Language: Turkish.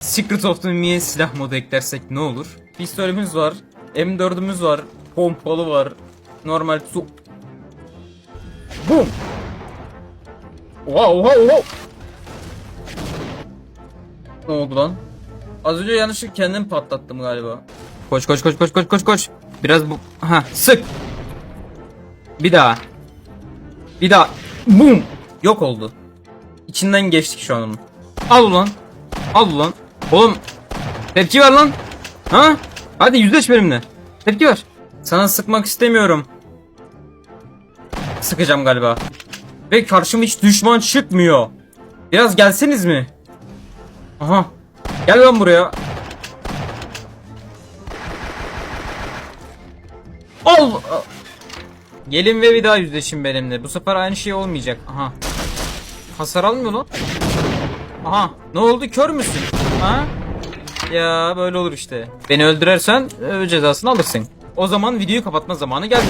Secret of the Mia'ya silah modu eklersek ne olur? Pistolümüz var. M4'ümüz var. Pompalı var. Normal su... Boom! Oha oha oha! Ne oldu lan? Az önce yanlışlıkla kendim patlattım galiba. Koş koş koş koş koş koş koş. Biraz bu... Ha sık! Bir daha. Bir daha. Boom! Yok oldu. İçinden geçtik şu an onun. Al ulan. Al ulan. Oğlum. Tepki ver lan. Ha? Hadi yüzleş benimle. Tepki ver. Sana sıkmak istemiyorum. Sıkacağım galiba. Ve karşıma hiç düşman çıkmıyor. Biraz gelseniz mi? Aha. Gel lan buraya. Al. Gelin ve bir daha yüzleşin benimle. Bu sefer aynı şey olmayacak. Aha. Hasar almıyor lan. Aha. Ne oldu? Kör müsün? Ha? Ya böyle olur işte. Beni öldürürsen e, cezasını alırsın. O zaman videoyu kapatma zamanı geldi.